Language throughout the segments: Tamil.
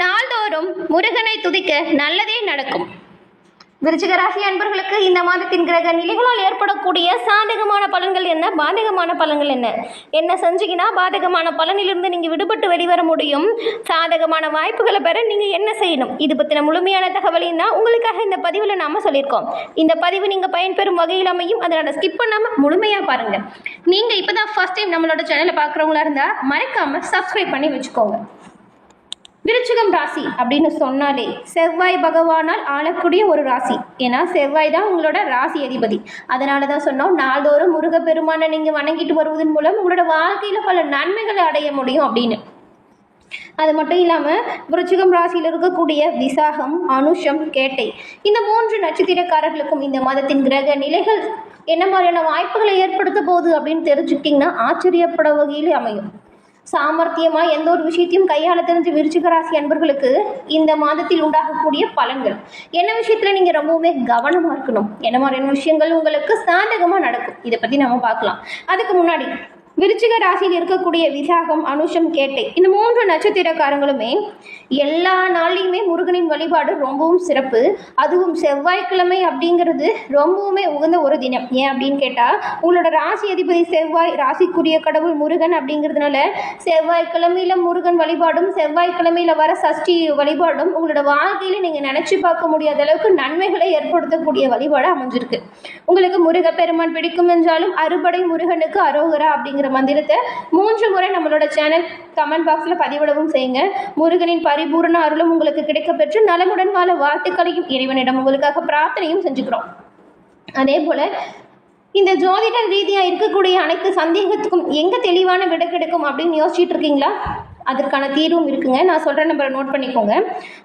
நாள்தோறும் முருகனை துதிக்க நல்லதே நடக்கும். விருச்சிக ராசி அன்பர்களுக்கு இந்த மாதத்தின் கிரக நிலைகளால் ஏற்படக்கூடிய சாதகமான பலன்கள் என்ன? பாதகமான பலன்கள் என்ன? என்ன செஞ்சீங்கன்னா பாதகமான பலனிலிருந்து நீங்கள் விடுபட்டு வெளிவர முடியும். சாதகமான வாய்ப்புகளை பெற நீங்கள் என்ன செய்யணும்? இது பற்றின முழுமையான தகவலையும் தான் உங்களுக்காக இந்த பதிவில் நாம் சொல்லியிருக்கோம். இந்த பதிவு நீங்கள் பயன்பெறும் வகையில் அமையும். அதனால் ஸ்கிப் பண்ணாமல் முழுமையாக பாருங்கள் நீங்கள் இப்போ தான் ஃபஸ்ட் டைம் நம்மளோட சேனலை பார்க்குறவங்களா இருந்தால் மறக்காமல் சப்ஸ்கிரைப் பண்ணி வச்சுக்கோங்க. விருச்சிகம் ராசி அப்படின்னு சொன்னாலே செவ்வாய் பகவானால் ஆளக்கூடிய ஒரு ராசி. ஏன்னா செவ்வாய் தான் உங்களோட ராசி அதிபதி. அதனால தான் சொன்னோம் நாள்தோறும் முருகப்பெருமானை நீங்கள் வணங்கிட்டு வருவதன் மூலம் உங்களோட வாழ்க்கையில் பல நன்மைகளை அடைய முடியும் அப்படின்னு. அது மட்டும் இல்லாமல் விருச்சிகம் ராசியில் இருக்கக்கூடிய விசாகம் அனுஷம் கேட்டை இந்த மூன்று நட்சத்திரக்காரர்களுக்கும் இந்த மாதத்தின் கிரக நிலைகள் என்ன மாதிரியான வாய்ப்புகளை ஏற்படுத்த போகுது அப்படின்னு தெரிஞ்சுக்கிட்டிங்கன்னா ஆச்சரியப்பட வகையில் அமையும். சாமர்த்தியமாக எந்த ஒரு விஷயத்தையும் கையாள தெரிஞ்ச விருச்சிகராசி அன்பர்களுக்கு இந்த மாதத்தில் உண்டாகக்கூடிய பலன்கள். என்ன விஷயத்தில் நீங்கள் ரொம்பவுமே கவனமாக இருக்கணும்? என்ன மாதிரியான விஷயங்கள் உங்களுக்கு சாதகமாக நடக்கும்? இதை பற்றி நம்ம பார்க்கலாம். அதுக்கு முன்னாடி விருச்சிக ராசியில் இருக்கக்கூடிய விசாகம் அனுஷம் கேட்டை இந்த மூன்று நட்சத்திரக்காரங்களுமே எல்லா நாள்லையுமே முருகனின் வழிபாடு ரொம்பவும் சிறப்பு. அதுவும் செவ்வாய்க்கிழமை அப்படிங்கிறது ரொம்பவுமே உகந்த ஒரு தினம். ஏன் அப்படின்னு கேட்டால் உங்களோட ராசி அதிபதி செவ்வாய் ராசிக்குரிய கடவுள் முருகன் அப்படிங்கிறதுனால செவ்வாய்க்கிழமையில் முருகன் வழிபாடும் செவ்வாய்க்கிழமையில வர சஷ்டி வழிபாடும் உங்களோட வாழ்க்கையில் நீங்கள் நினச்சி பார்க்க முடியாத அளவுக்கு நன்மைகளை ஏற்படுத்தக்கூடிய வழிபாடு அமைஞ்சிருக்கு. உங்களுக்கு முருகப்பெருமான் பிடிக்கும் என்றாலும் அறுபடை முருகனுக்கு அரோகரா அப்படிங்கிற மந்திரத்தை மூன்று முறை நம்மளோட சேனல் கமெண்ட் பாக்ஸில் பதிவிடவும் செய்யுங்க. முருகனின் பரிபூர்ண அருளும் உங்களுக்கு கிடைக்கும். கிடைக்க பெற்று நலமுடன் வாழ வாழ்த்துக்களையும் இறைவனிடம் உங்களுக்காக பிரார்த்தனையும் செஞ்சுக்கிறோம். அதே போல் இந்த ஜோதிட ரீதியாக இருக்கக்கூடிய அனைத்து சந்தேகத்துக்கும் எங்கே தெளிவான விட கிடைக்கும் அப்படின்னு யோசிச்சுட்டு இருக்கீங்களா? அதற்கான தீர்வும் இருக்குங்க. நான் சொல்கிற நம்பரை நோட் பண்ணிக்கோங்க.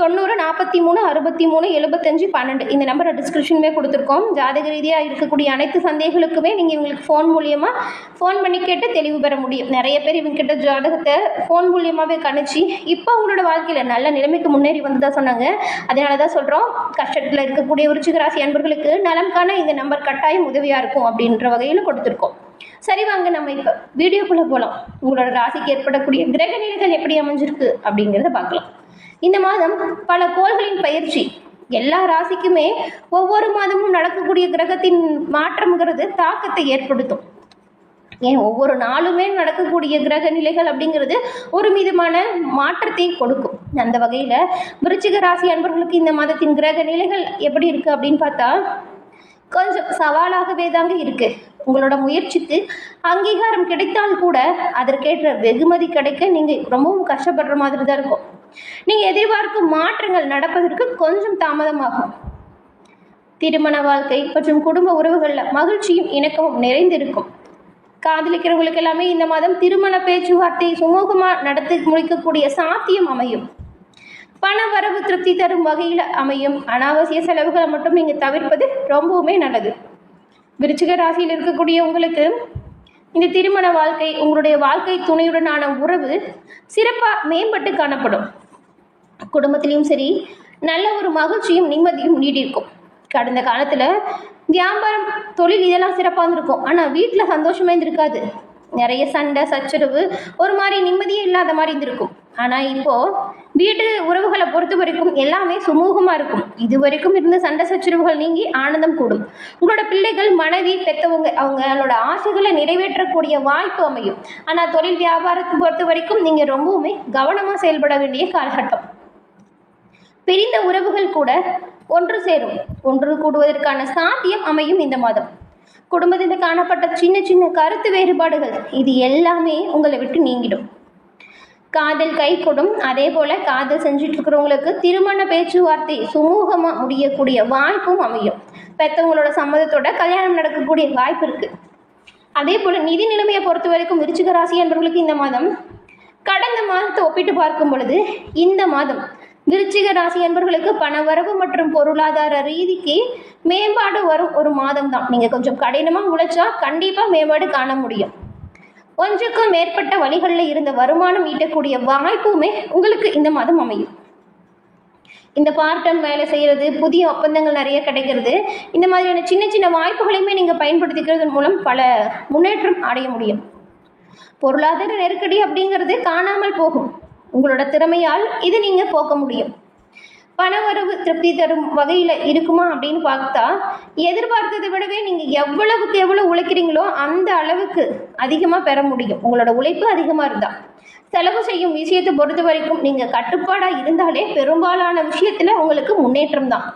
தொண்ணூறு நாற்பத்தி மூணு அறுபத்தி மூணு எழுபத்தஞ்சு பன்னெண்டு. இந்த நம்பரை டிஸ்கிரிப்ஷனுமே கொடுத்துருக்கோம். ஜாதக ரீதியாக இருக்கக்கூடிய அனைத்து சந்தேகங்களுக்குமே நீங்கள் இவங்களுக்கு ஃபோன் மூலியமாக ஃபோன் பண்ணி கேட்டு தெளிவு பெற முடியும். நிறைய பேர் இவங்ககிட்ட ஜாதகத்தை ஃபோன் மூலியமாகவே கணிச்சு இப்போ அவங்களோட வாழ்க்கையில் நல்ல நிலைமைக்கு முன்னேறி வந்ததா சொன்னாங்க. அதனால தான் சொல்கிறோம் கஷ்டத்தில் இருக்கக்கூடிய விருச்சிக அன்பர்களுக்கு நலம் காண இந்த நம்பர் கட்டாயம் உதவியாக இருக்கும் அப்படின்ற வகையில் கொடுத்துருக்கோம். சரி வாங்க நம்ம இப்போ வீடியோக்குள்ளே போகலாம் உங்களோட ராசிக்கு ஏற்படக்கூடிய கிரக நிலைகள் எப்படி அமைஞ்சிருக்கு அப்படிங்கிறத பார்க்கலாம். இந்த மாதம் பல கோள்களின் பயிற்சி. எல்லா ராசிக்குமே ஒவ்வொரு மாதமும் நடக்கக்கூடிய கிரகத்தின் மாற்றம்ங்கிறது தாக்கத்தை ஏற்படுத்தும். ஏன் ஒவ்வொரு நாளுமே நடக்கக்கூடிய கிரக நிலைகள் அப்படிங்கிறது ஒரு விதமான மாற்றத்தை கொடுக்கும். அந்த வகையில் விருச்சிக ராசி அன்பர்களுக்கு இந்த மாதத்தின் கிரக நிலைகள் எப்படி இருக்குது அப்படின்னு பார்த்தா கொஞ்சம் சவாலாகவே தாங்க இருக்குது உங்களோட முயற்சிக்கு அங்கீகாரம் கிடைத்தால் கூட அதற்கேற்ற வெகுமதி கிடைக்க நீங்கள் ரொம்பவும் கஷ்டப்படுற மாதிரி தான் இருக்கும். நீங்கள் எதிர்பார்க்கும் மாற்றங்கள் நடப்பதற்கு கொஞ்சம் தாமதமாகும். திருமண வாழ்க்கை மற்றும் குடும்ப உறவுகளில் மகிழ்ச்சியும் இணக்கமும் நிறைந்திருக்கும். காதலிக்கிறவங்களுக்கு எல்லாமே இந்த மாதம் திருமண பேச்சுவார்த்தை சுமூகமாக நடத்தி முடிக்கக்கூடிய சாத்தியம் அமையும். பண வரவு திருப்தி தரும் வகையில் அமையும் அனாவசிய செலவுகளை மட்டும் நீங்கள் தவிர்ப்பது ரொம்பவுமே நல்லது. விருச்சிக ராசியில் இருக்கக்கூடிய உங்களுக்கு இந்த திருமண வாழ்க்கை உங்களுடைய வாழ்க்கை துணையுடனான உறவு சிறப்பாக மேம்பட்டு காணப்படும். குடும்பத்திலையும் சரி நல்ல ஒரு மகிழ்ச்சியும் நிம்மதியும் நீடிக்கும். கடந்த காலத்தில் வியாபாரம் தொழில் இதெல்லாம் சிறப்பாக இருந்திருக்கும். ஆனால் வீட்டில் சந்தோஷமே இருந்திருக்காது. நிறைய சண்டை சச்சரவு ஒரு மாதிரி நிம்மதியே இல்லாத மாதிரி இருந்திருக்கும். ஆனால் இப்போது வீட்டு உறவுகளை பொறுத்த வரைக்கும் எல்லாமே சுமூகமாக இருக்கும். இது வரைக்கும் இருந்த சண்டை சச்சரவுகள் நீங்கி ஆனந்தம் கூடும். உங்களோட பிள்ளைகள் மனைவி பெற்றவங்க அவங்களோட ஆசைகளை நிறைவேற்றக்கூடிய வாய்ப்பு அமையும். ஆனால் தொழில் வியாபாரத்தை பொறுத்த வரைக்கும் நீங்கள் ரொம்பவுமே கவனமாக செயல்பட வேண்டிய காலகட்டம். பிரிந்த உறவுகள் கூட ஒன்று சேரும். ஒன்று கூடுவதற்கான சாத்தியம் அமையும் இந்த மாதம். குடும்பத்தில் காணப்பட்ட சின்ன சின்ன கருத்து வேறுபாடுகள் இது எல்லாமே உங்களை விட்டு நீங்கிடும். காதல் கை கொடும். அதே போல் காதல் செஞ்சுட்டு இருக்கிறவங்களுக்கு திருமண பேச்சுவார்த்தை சுமூகமாக முடியக்கூடிய வாய்ப்பும் அமையும். பெற்றவங்களோட சம்மதத்தோட கல்யாணம் நடக்கக்கூடிய வாய்ப்பு இருக்குது அதே போல் நிதி நிலைமையை பொறுத்த வரைக்கும் விருச்சிக ராசி என்பவர்களுக்கு இந்த மாதம் கடந்த மாதத்தை ஒப்பிட்டு பார்க்கும் பொழுது இந்த மாதம் விருச்சிக ராசி என்பவர்களுக்கு பணவரவு மற்றும் பொருளாதார ரீதிக்கு மேம்பாடு வரும் ஒரு மாதம் தான் நீங்கள் கொஞ்சம் கடினமாக உழைச்சா கண்டிப்பாக மேம்பாடு காண முடியும். ஒன்றுக்கும் மேற்பட்ட வழிகளில் இருந்த வருமானம் ஈட்டக்கூடிய வாய்ப்புமே உங்களுக்கு இந்த மாதம் அமையும். இந்த பார்ட் டைம் வேலை செய்கிறது புதிய ஒப்பந்தங்கள் நிறைய கிடைக்கிறது. இந்த மாதிரியான சின்ன சின்ன வாய்ப்புகளையுமே நீங்கள் பயன்படுத்திக்கிறது மூலம் பல முன்னேற்றம் அடைய முடியும். பொருளாதார நெருக்கடி அப்படிங்கிறது காணாமல் போகும். உங்களோட திறமையால் இது நீங்கள் போக்க முடியும். பணவரவு திருப்தி தரும் வகையில் இருக்குமா அப்படின்னு பார்த்தா எதிர்பார்த்ததை விடவே நீங்கள் எவ்வளவுக்கு எவ்வளோ உழைக்கிறீங்களோ அந்த அளவுக்கு அதிகமாக பெற முடியும். உங்களோட உழைப்பு அதிகமாக இருந்தால் செலவு செய்யும் விஷயத்தை பொறுத்த வரைக்கும் நீங்கள் கட்டுப்பாடாக இருந்தாலே பெரும்பாலான விஷயத்தில் உங்களுக்கு முன்னேற்றம் தான்.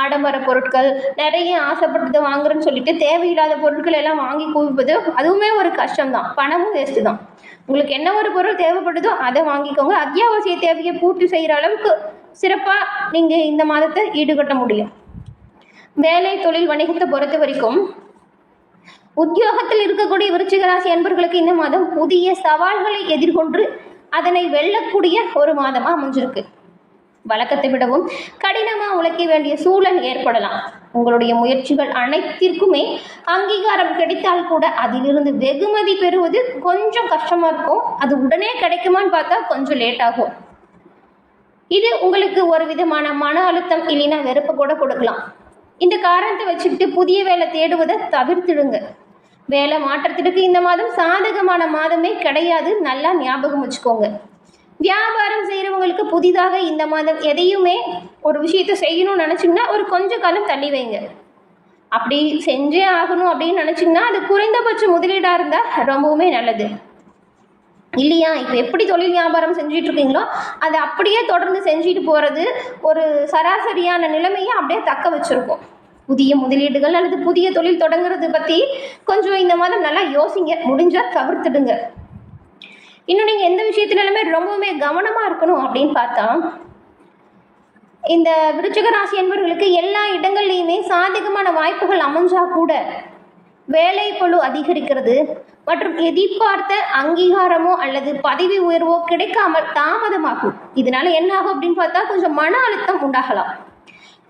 ஆடம்பர பொருட்கள் நிறைய ஆசைப்பட்டதை வாங்குறேன்னு சொல்லிட்டு தேவையில்லாத பொருட்கள் எல்லாம் வாங்கி குவிப்பது அதுவுமே ஒரு கஷ்டம்தான் பணமும் வேஸ்ட்டு தான். உங்களுக்கு என்ன ஒரு பொருள் தேவைப்படுதோ அதை வாங்கிக்கோங்க. அத்தியாவசிய தேவையை பூர்த்தி செய்கிற அளவுக்கு சிறப்பாக நீங்கள் இந்த மாதத்தை ஈடுகட்ட முடியும். வேலை தொழில் வணிகத்தை பொறுத்த வரைக்கும் உத்தியோகத்தில் இருக்கக்கூடிய விருச்சிகராசி அன்பர்களுக்கு இந்த மாதம் புதிய சவால்களை எதிர்கொண்டு அதனை வெல்லக்கூடிய ஒரு மாதமாக அமைஞ்சிருக்கு. வழக்கத்தை விடவும் கடினமாக உழைக்க வேண்டிய சூழல் ஏற்படலாம். உங்களுடைய முயற்சிகள் அனைத்திற்குமே அங்கீகாரம் கிடைத்தால் கூட அதிலிருந்து வெகுமதி பெறுவது கொஞ்சம் கஷ்டமாக இருக்கும். அது உடனே கிடைக்குமான்னு பார்த்தா கொஞ்சம் லேட் ஆகும். இது உங்களுக்கு ஒரு விதமான மன அழுத்தம் இல்லைன்னா வெறுப்பு கூட கொடுக்கலாம். இந்த காரணத்தை வச்சுக்கிட்டு புதிய வேலை தேடுவதை தவிர்த்துடுங்க. வேலை மாற்றத்திற்கு இந்த மாதம் சாதகமான மாதமே கிடையாது. நல்லா ஞாபகம் வச்சுக்கோங்க. வியாபாரம் செய்கிறவங்களுக்கு புதிதாக இந்த மாதம் எதையுமே ஒரு விஷயத்தை செய்யணும்னு நினச்சிங்கன்னா ஒரு கொஞ்ச காலம் தள்ளி வைங்க. அப்படி செஞ்சே ஆகணும் அப்படின்னு நினச்சிங்கன்னா அது குறைந்தபட்ச முதலீடாக இருந்தால் ரொம்பவுமே நல்லது. இல்லையா? இப்போ எப்படி தொழில் வியாபாரம் செஞ்சுட்டு இருக்கீங்களோ அதை அப்படியே தொடர்ந்து செஞ்சுட்டு போகிறது ஒரு சராசரியான நிலைமையை அப்படியே தக்க வச்சுருக்கோம். புதிய முதலீடுகள் அல்லது புதிய தொழில் தொடங்குறது பற்றி கொஞ்சம் இந்த மாதம் நல்லா யோசிங்க. முடிஞ்சால் தவிர்த்துடுங்க. இன்னும் நீங்கள் எந்த விஷயத்துலயுமே ரொம்பவுமே கவனமாக இருக்கணும் அப்படின்னு பார்த்தா இந்த விருச்சக ராசி என்பவர்களுக்கு எல்லா இடங்கள்லையுமே சாதகமான வாய்ப்புகள் அமைஞ்சா கூட வேலை அதிகரிக்கிறது. மற்றும் எதிர்பார்த்த அங்கீகாரமோ அல்லது பதவி உயர்வோ கிடைக்காமல் தாமதமாகும். இதனால என்ன ஆகும் அப்படின்னு பார்த்தா கொஞ்சம் மன அழுத்தம் உண்டாகலாம்.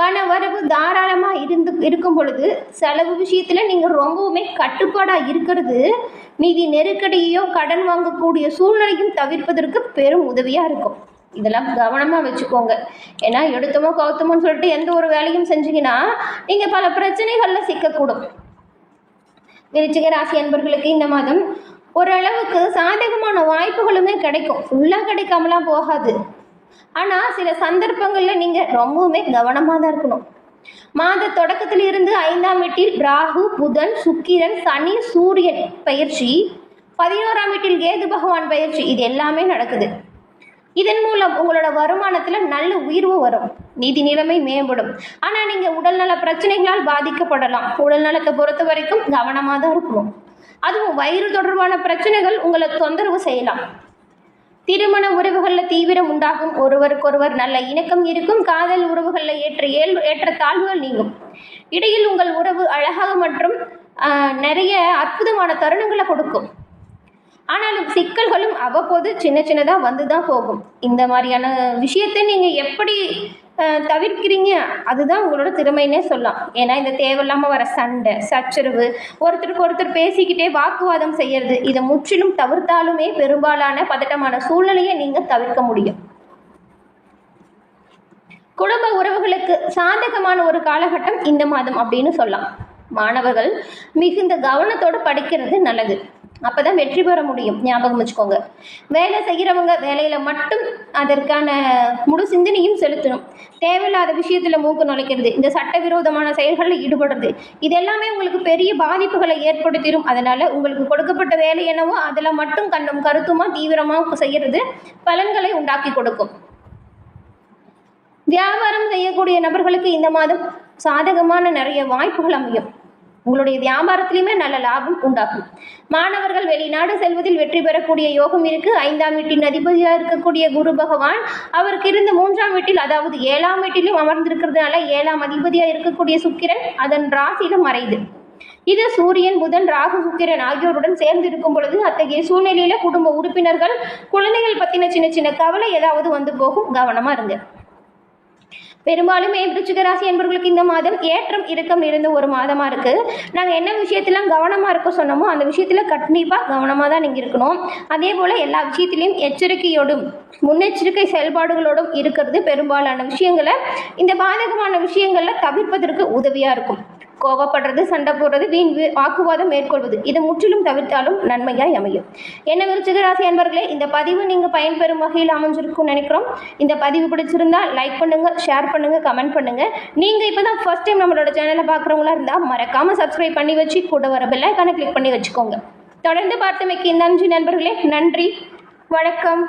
பண வரவு தாராளமாக இருந்து இருக்கும் பொழுது செலவு விஷயத்தில் நீங்கள் ரொம்பவுமே கட்டுப்பாடாக இருக்கிறது. மீதி நெருக்கடியோ கடன் வாங்கக்கூடிய சூழ்நிலையும் தவிர்ப்பதற்கு பெரும் உதவியாக இருக்கும். இதெல்லாம் கவனமாக வச்சுக்கோங்க. ஏன்னா எடுத்தமோ கவுத்தமோன்னு சொல்லிட்டு எந்த ஒரு வேலையும் செஞ்சீங்கன்னா நீங்கள் பல பிரச்சனைகளில் சிக்கக்கூடும். விருச்சிக ராசி அன்பர்களுக்கு இந்த மாதம் ஓரளவுக்கு சாதகமான வாய்ப்புகளுமே கிடைக்கும். ஃபுல்லாக கிடைக்காமலாம் போகாது. ஆனால் சில சந்தர்ப்பங்களில் நீங்கள் ரொம்பவுமே கவனமாக தான் இருக்கணும். மாத தொடக்கத்தில் இருந்து ஐந்தாம் வீட்டில் ராகு புதன் சுக்கிரன் சனி சூரியன் பயிற்சி பதினோராம் வீட்டில் கேது பகவான் பயிற்சி இது எல்லாமே நடக்குது. இதன் மூலம் உங்களோட வருமானத்தில் நல்ல உயர்வு வரும். நிதி நிலைமை மேம்படும். ஆனால் நீங்கள் உடல்நல பிரச்சனைகளால் பாதிக்கப்படலாம். உடல்நலத்தை பொறுத்த வரைக்கும் கவனமாக தான் இருக்கணும். அதுவும் வயிறு தொடர்பான பிரச்சனைகள் உங்களை தொந்தரவு செய்யலாம். திருமண உறவுகளில் தீவிரம் உண்டாகும். ஒருவருக்கொருவர் நல்ல இணக்கம் இருக்கும். காதல் உறவுகளில் ஏற்ற ஏல் ஏற்ற தாழ்வுகள் நீங்கும். இடையில் உங்கள் உறவு அழகாக மற்றும் நிறைய அற்புதமான தருணங்களை கொடுக்கும். ஆனாலும் சிக்கல்களும் அவ்வப்போது சின்ன சின்னதாக வந்து தான் போகும். இந்த மாதிரியான விஷயத்தை நீங்கள் எப்படி தவிர்க்கிறீங்க? அதுதான் உங்களோட திறமைன்னே சொல்லலாம். ஏன்னா இந்த தேவையில்லாமல் வர சண்டை சச்சரவு ஒருத்தருக்கு ஒருத்தர் பேசிக்கிட்டே வாக்குவாதம் செய்யறது இதை முற்றிலும் தவிர்த்தாலுமே பெரும்பாலான பதட்டமான சூழ்நிலையை நீங்கள் தவிர்க்க முடியும். குடும்ப உறவுகளுக்கு சாதகமான ஒரு காலகட்டம் இந்த மாதம் அப்படின்னு சொல்லலாம். மாணவர்கள் மிகுந்த கவனத்தோடு படிக்கிறது நல்லது. அப்பதான் வெற்றி பெற முடியும். ஞாபகம் வச்சுக்கோங்க. வேலை செய்கிறவங்க வேலையில மட்டும் அதற்கான முழு சிந்தனையும் செலுத்தணும். தேவையில்லாத விஷயத்துல மூக்கு நுழைக்கிறது இந்த சட்டவிரோதமான செயல்களில் ஈடுபடுறது இது எல்லாமே உங்களுக்கு பெரிய பாதிப்புகளை ஏற்படுத்திடும் அதனால உங்களுக்கு கொடுக்கப்பட்ட வேலை என்னவோ அதில் மட்டும் கண்ணும் கருத்துமா தீவிரமாக செய்யறது பலன்களை உண்டாக்கி கொடுக்கும். வியாபாரம் செய்யக்கூடிய நபர்களுக்கு இந்த மாதம் சாதகமான நிறைய வாய்ப்புகள் அமையும். உங்களுடைய வியாபாரத்திலையுமே நல்ல லாபம் உண்டாகும். மாணவர்கள் வெளிநாடு செல்வதில் வெற்றி பெறக்கூடிய யோகம் இருக்கு. ஐந்தாம் வீட்டின் அதிபதியாக இருக்கக்கூடிய குரு பகவான் அவருக்கு இருந்த மூன்றாம் வீட்டில் அதாவது ஏழாம் வீட்டிலும் அமர்ந்திருக்கிறதுனால ஏழாம் அதிபதியாக இருக்கக்கூடிய சுக்கிரன் அதன் ராசியிலும் மறைது இது சூரியன் புதன் ராகு சுக்கிரன் ஆகியோருடன் சேர்ந்து இருக்கும் பொழுது அத்தகைய சூழ்நிலையில குடும்ப உறுப்பினர்கள் குழந்தைகள் பத்தின சின்ன சின்ன கவலை ஏதாவது வந்து போகும். கவனமா இருங்க. பெரும்பாலுமே விருச்சிக ராசி என்பவர்களுக்கு இந்த மாதம் ஏற்றம் இறக்கம் இருந்த ஒரு மாதமாக இருக்குது நாங்கள் என்ன விஷயத்திலாம் கவனமாக இருக்க சொன்னோமோ அந்த விஷயத்தில் கண்டிப்பாக கவனமாக தான் நீங்கள் இருக்கணும். அதே போல் எல்லா விஷயத்திலையும் எச்சரிக்கையோடும் முன்னெச்சரிக்கை செயல்பாடுகளோடும் இருக்கிறது பெரும்பாலான விஷயங்களை இந்த பாதகமான விஷயங்களில் தவிர்ப்பதற்கு உதவியாக இருக்கும். கோவப்படுறது சண்டை போடுறது வீண் வாக்குவாதம் மேற்கொள்வது. இதை முற்றிலும் தவிர்த்தாலும் நன்மையாய் அமையும். என்ன விருச்சிக ராசி அன்பர்களே இந்த பதிவு நீங்கள் பயன்பெறும் வகையில் அமைஞ்சிருக்கும்னு நினைக்கிறோம். இந்த பதிவு பிடிச்சிருந்தா லைக் பண்ணுங்க ஷேர் பண்ணுங்க கமெண்ட் பண்ணுங்க. நீங்கள் இப்போ தான் ஃபர்ஸ்ட் டைம் நம்மளோட சேனலை பார்க்குறவங்களா இருந்தால் மறக்காம சப்ஸ்கிரைப் பண்ணி வச்சு கூட வர பெல் ஐக்கானை கிளிக் பண்ணி வச்சுக்கோங்க. தொடர்ந்து பார்த்தமைக்கு நன்றி நண்பர்களே நன்றி வணக்கம்.